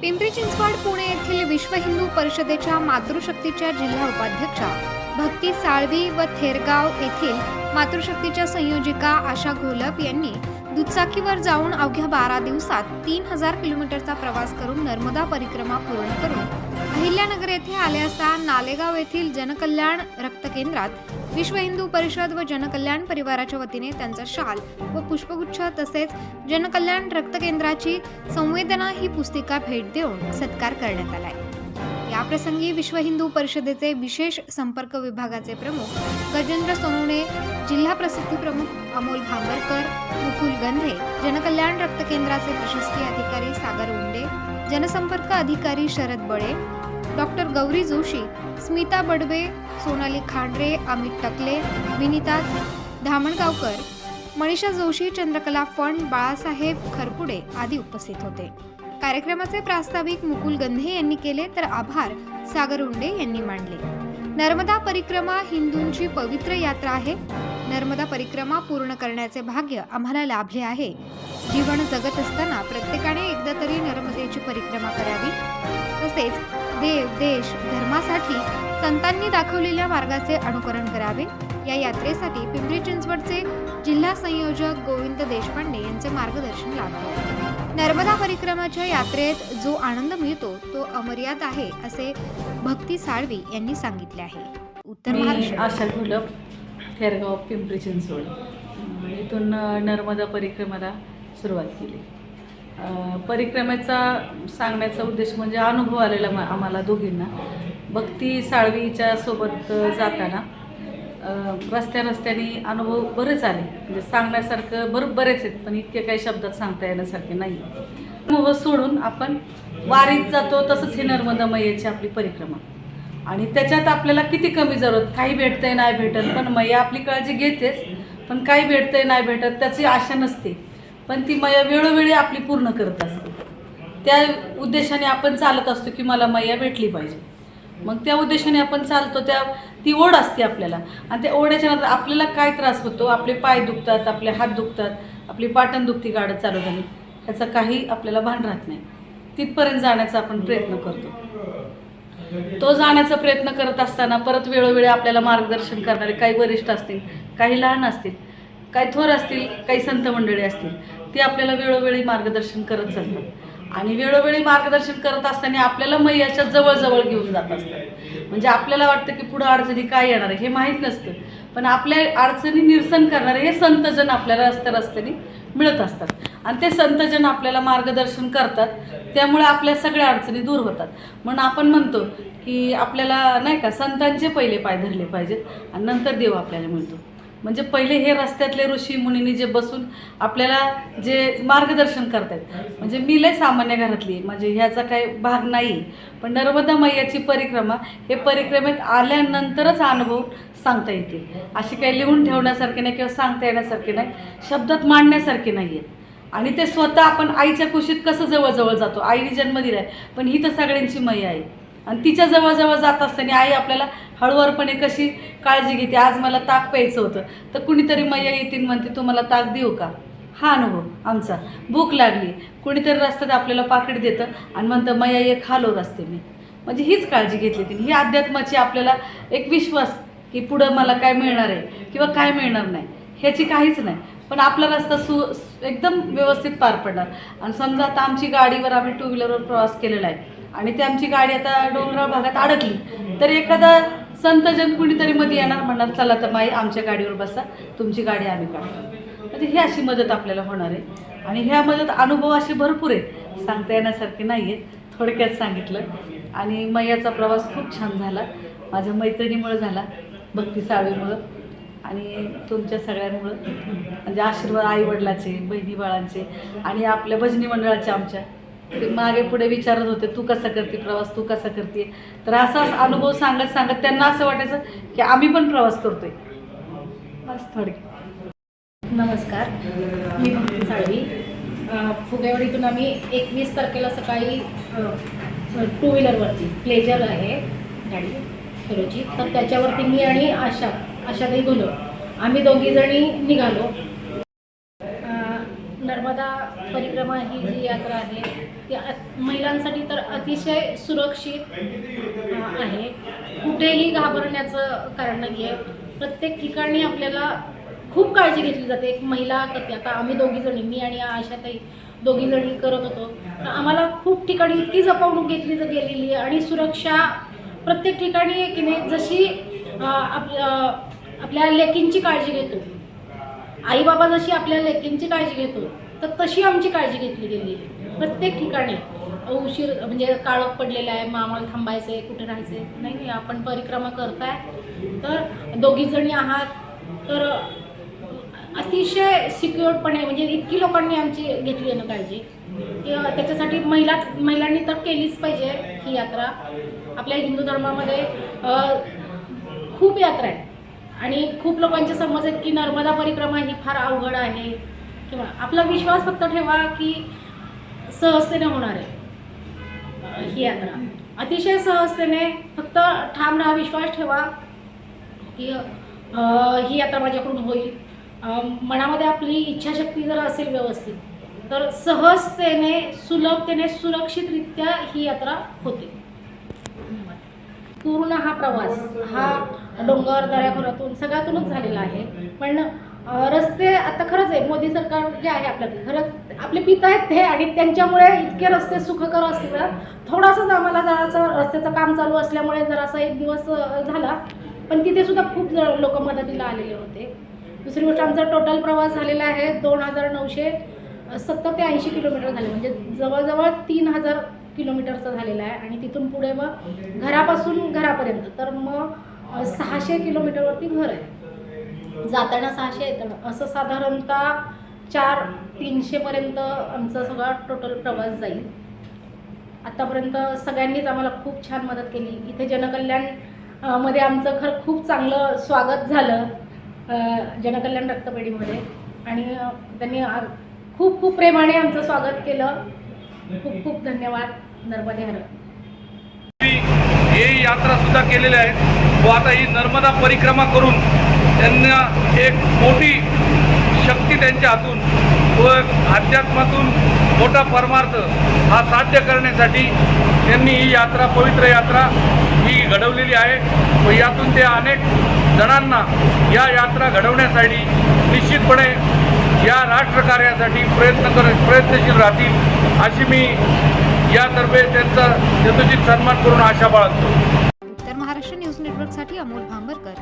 पिंपरी चिंचवड पुणे येथील विश्व हिंदू परिषदेच्या मातृशक्तीच्या जिल्हा उपाध्यक्षा भक्ती साळवी व थेरगाव येथील मातृशक्तीच्या संयोजिका आशा घोलप यांनी दुचाकीवर जाऊन अवघ्या बारा दिवसात तीन हजार किलोमीटरचा प्रवास करून नर्मदा परिक्रमा पूर्ण करून अहिल्यानगर येथे आले असता नालेगाव येथील जनकल्याण रक्त केंद्रात विश्व हिंदू परिषद व जनकल्याण परिवाराच्या वतीने त्यांचा शाल व पुष्पगुच्छ तसेच जनकल्याण रक्त केंद्राची संवेदना ही पुस्तिका भेट देऊन सत्कार करण्यात आलाय. याप्रसंगी विश्व हिंदू परिषदेचे विशेष संपर्क विभागाचे प्रमुख गजेंद्र सोनवणे जिल्हा प्रसिद्धी प्रमुख अमोल भांबरकर मुकुल गंधे जनकल्याण रक्त केंद्राचे प्रशासकीय अधिकारी सागर उंडे जनसंपर्क अधिकारी शरद बळे डॉक्टर गौरी जोशी स्मिता बडवे सोनाली खांडरे अमित टकले विनिता धामणगावकर मनीषा जोशी चंद्रकला फंड बाळासाहेब खरपुडे आदी उपस्थित होते. कार्यक्रमाचे प्रास्ताविक मुकुल गंधे यांनी केले तर आभार सागर उंडे यांनी मांडले. नर्मदा परिक्रमा हिंदूंची पवित्र यात्रा आहे. नर्मदा परिक्रमा पूर्ण करण्याचे भाग्य आम्हाला लाभले आहे. जीवन जगत असताना प्रत्येकाने एकदा तरी नर्मदेची परिक्रमा करावी. तसेच देव देश धर्मासाठी संतांनी दाखवलेल्या मार्गाचे अनुकरण करावे. या यात्रेसाठी पिंपरी चिंचवडचे जिल्हा संयोजक गोविंद देशपांडे यांचे मार्गदर्शन लाभले. नर्मदा परिक्रमाच्या यात्रेत जो आनंद मिळतो तो अमर्याद आहे असे भक्ती साळवी यांनी सांगितले आहे. उत्तर महाराष्ट्र. आशा घोलप थेरगाव पिंपरी चिंचवड. इथून नर्मदा परिक्रमाला सुरुवात केली. परिक्रमेचा सांगण्याचा उद्देश म्हणजे अनुभव आलेला मा- आम्हाला दोघींना. भक्ती साळवीच्या सोबत जाताना रस्त्या रस्त्याने अनुभव बरेच आले. म्हणजे सांगण्यासारखं बरं बरेच आहेत पण इतके काही शब्दात सांगता येण्यासारखे नाही. अनुभव सोडून आपण वारीत जातो तसंच ही नर्मदा मैयाची आपली परिक्रमा. आणि त्याच्यात आपल्याला किती कमी जरूरत? काही भेटतंय नाही भेटत. पण मैया आपली काळजी घेतेच पण काही भेटतंय नाही भेटत त्याची आशा नसते. पण ती मैया वेळोवेळी आपली पूर्ण करत असते. त्या उद्देशाने आपण चालत असतो की मला मैया भेटली पाहिजे. मग त्या उद्देशाने आपण चालतो त्या ती ओढ असते आपल्याला. आणि त्या ओढ्याच्यानंतर आपल्याला काय त्रास होतो? आपले पाय दुखतात आपले हात दुखतात आपली पाटण दुखती गाडत चालवताना. ह्याचा काही आपल्याला भान राहत नाही. तिथपर्यंत जाण्याचा आपण प्रयत्न करतो. तो जाण्याचा प्रयत्न करत असताना परत वेळोवेळी आपल्याला मार्गदर्शन करणारे काही वरिष्ठ असतील काही लहान असतील काही थोर असतील काही संत मंडळी असतील ते आपल्याला वेळोवेळी मार्गदर्शन करत चालतात. आणि वेळोवेळी मार्गदर्शन करत असताना आपल्याला मैयाच्या जवळजवळ घेऊन जात असतात म्हणजे आपल्याला वाटतं की पुढं अडचणी काय येणार आहे हे माहीत नसतं. पण आपल्या अडचणी निरसन करणारे हे संतजन आपल्याला रस्त्या रस्त्याने मिळत असतात. आणि ते संतजन आपल्याला मार्गदर्शन करतात. त्यामुळे आपल्या सगळ्या अडचणी दूर होतात. म्हणून आपण म्हणतो की आपल्याला नाही का संतांचे पहिले पाय धरले पाहिजेत आणि नंतर देव आपल्याला मिळतो. म्हणजे पहिले हे रस्त्यातले ऋषी मुनींनी जे बसून आपल्याला जे मार्गदर्शन करतायत. म्हणजे मी लय सामान्य घरातली म्हणजे ह्याचा काही भाग नाही. पण नर्मदा मैयाची परिक्रमा हे परिक्रमेत आल्यानंतरच अनुभव सांगता येतील. अशी काही लिहून ठेवण्यासारखे नाही किंवा सांगता येण्यासारखे नाही. शब्दात मांडण्यासारखे नाही आहेत. आणि ते स्वतः आपण आईच्या कुशीत कसं जवळजवळ जातो? आईने जन्म दिलाय. पण ही तर सगळ्यांची मैया आहे. आणि तिच्या जवळजवळ जात असताना आई आपल्याला हळूवारपणे कशी काळजी घेते? आज मला ताक प्यायचं होतं. तर कुणीतरी मैया येतील म्हणते तू मला ताक देऊ का? हा अनुभव आमचा. भूक लागली. कुणीतरी रस्त्यात आपल्याला पाकिट देतं आणि म्हणतं मैया एक खालो रस्ते मी म्हणजे हीच काळजी घेतली तिने. ही अध्यात्माची आपल्याला एक विश्वास की पुढं मला काय मिळणार आहे किंवा काय मिळणार नाही ह्याची काहीच नाही. पण आपला रस्ता सु एकदम व्यवस्थित पार पडणार. आणि समजा आता आमची गाडीवर आम्ही टू व्हीलरवर प्रवास केलेला आहे. आणि ते आमची गाडी आता डोंगराळ भागात अडकली. तर एखादा संतजन कुणीतरी मध्ये येणार म्हणणार चला तर माई आमच्या गाडीवर बसा तुमची गाडी आम्ही काढतो. म्हणजे ही अशी मदत आपल्याला होणार आहे. आणि ह्या मदत अनुभव असे भरपूर आहे सांगता येण्यासारखे नाही आहेत थोडक्यात सांगितलं. आणि मैयाचा प्रवास खूप छान झाला. माझ्या मैत्रिणीमुळं झाला भक्ती साळीमुळं आणि तुमच्या सगळ्यांमुळं. म्हणजे आशीर्वाद आईवडिलाचे बहिणी बाळांचे आणि आपल्या भजनी मंडळाचे आमच्या. ते मागे पुढे विचारत होते तू कसा करते प्रवास? तू कसा करते? तर असाच अनुभव सांगत सांगत त्यांना असं वाटायचं की आम्ही पण प्रवास करतोय. बस थोडे नमस्कार. मी भक्ती साळवी. फुगेवाडीतून आम्ही एकवीस तारखेला सकाळी टू व्हीलरवरती प्लेजर आहे गाडी हिरोची तर त्याच्यावरती मी आणि आशा आशाताई घोलो आम्ही दोघीजणी निघालो. नर्मदा परिक्रमा ही जी यात्रा आहे ती महिलांसाठी तर अतिशय सुरक्षित आहे. कुठेही घाबरण्याचं कारण नाही आहे. प्रत्येक ठिकाणी आपल्याला खूप काळजी घेतली जाते. एक महिला करते. आता आम्ही दोघीजणी मी आणि आशाताई दोघीजणी करत होतो. तर आम्हाला खूप ठिकाणी इतकी जपवणूक घेतली तर गेलेली आहे आणि सुरक्षा प्रत्येक ठिकाणी की नाही जशी आप आपल्या आपल्या लेकींची काळजी घेतो आई बाबा जशी आपल्या लेकींची काळजी घेतो तर तशी आमची काळजी घेतली गेली प्रत्येक ठिकाणी उशीर म्हणजे काळोख पडलेला आहे मग आम्हाला थांबायचं आहे कुठे राहायचं आहे नाही नाही आपण परिक्रमा करताय तर दोघी जणी आहात तर अतिशय सिक्युअरपणे म्हणजे इतकी लोकांनी आमची घेतली आहे ना काळजी की त्याच्यासाठी महिला महिलांनी तर केलीच पाहिजे ही यात्रा. आपल्या हिंदू धर्मामध्ये खूप यात्रा आहे. आणि खूप लोकांचे समज आहेत की नर्मदा परिक्रमा ही फार अवघड आहे. किंवा आपला विश्वास फक्त ठेवा की सहजतेने होणार आहे. ही यात्रा. अतिशय सहजतेने फक्त ठाम राहा विश्वास ठेवा की ही यात्रा माझ्याकडून होईल. मनामध्ये आपली इच्छाशक्ती जर असेल व्यवस्थित तर सहजतेने सुलभतेने सुरक्षितरित्या ही यात्रा होते. पूर्ण हा प्रवास हा डोंगर दऱ्याखोऱ्यातून सगळ्यातूनच झालेला आहे. पण रस्ते आता खरंच आहे. मोदी सरकार जे आहे आपल्याकडे खरंच आपले पिता आहेत ते आणि त्यांच्यामुळे इतके रस्ते सुखकर असतील. थोडासा थोडासाच आम्हाला जरासं रस्त्याचं काम चालू असल्यामुळे जरासा एक दिवस झाला. पण तिथे सुद्धा खूप लोक मदतीला आलेले होते. दुसरी गोष्ट आमचा टोटल प्रवास झालेला आहे दोन हजार नऊशे सत्तर ते ऐंशी किलोमीटर झाले. म्हणजे जवळजवळ तीन हजार किलोमीटरचा झालेला आहे आणि तिथून पुढे मग घरापासून घरापर्यंत. तर मग सहाशे किलोमीटरवरती घर आहे. जाताना सहाशे येताना असं साधारणतः चार तीनशेपर्यंत आमचा सगळा टोटल प्रवास जाईल. आत्तापर्यंत सगळ्यांनीच आम्हाला खूप छान मदत केली. इथे जनकल्याणमध्ये आमचं खरं खूप चांगलं स्वागत झालं जनकल्याण रक्तपेढीमध्ये. आणि त्यांनी खूप खूप प्रेमाने आमचं स्वागत केलं. खूप खूप धन्यवाद. नर्मदे हर हे यात्रा सुद्धा केलेल्या आहेत व आता ही नर्मदा परिक्रमा करून त्यांना एक मोठी शक्ती त्यांच्या हातून व अध्यात्मातून मोठा परमार्थ हा साध्य करण्यासाठी त्यांनी ही यात्रा पवित्र यात्रा ही घडवलेली आहे. व यातून ते अनेक जणांना या यात्रा घडवण्यासाठी निश्चितपणे या राष्ट्रकार्यासाठी प्रयत्न कर प्रयत्नशील राहतील अशी मी यातर्फे त्यांचा यथोचित सन्मान करून आशा बाळगतो. उत्तर महाराष्ट्र न्यूज नेटवर्कसाठी अमोल भांबरकर.